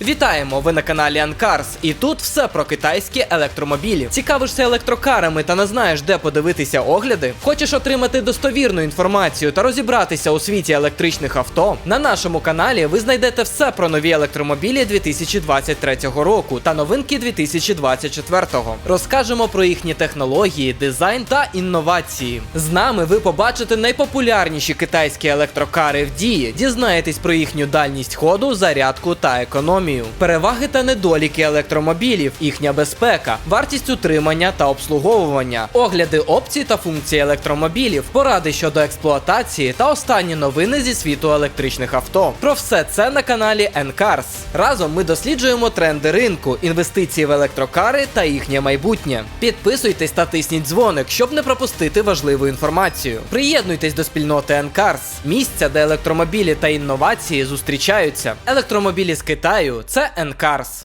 Вітаємо! Ви на каналі Анкарс, і тут все про китайські електромобілі. Цікавишся електрокарами та не знаєш, де подивитися огляди? Хочеш отримати достовірну інформацію та розібратися у світі електричних авто? На нашому каналі ви знайдете все про нові електромобілі 2023 року та новинки 2024. Розкажемо про їхні технології, дизайн та інновації. З нами ви побачите найпопулярніші китайські електрокари в дії, дізнаєтесь про їхню дальність ходу, зарядку та економію, переваги та недоліки електромобілів, їхня безпека, вартість утримання та обслуговування, огляди опцій та функцій електромобілів, поради щодо експлуатації та останні новини зі світу електричних авто. Про все це на каналі Ncars. Разом ми досліджуємо тренди ринку, інвестиції в електрокари та їхнє майбутнє. Підписуйтесь та тисніть дзвоник, щоб не пропустити важливу інформацію. Приєднуйтесь до спільноти Ncars, місця, де електромобілі та інновації зустрічаються. Електромобілі з Китаю це Ncars.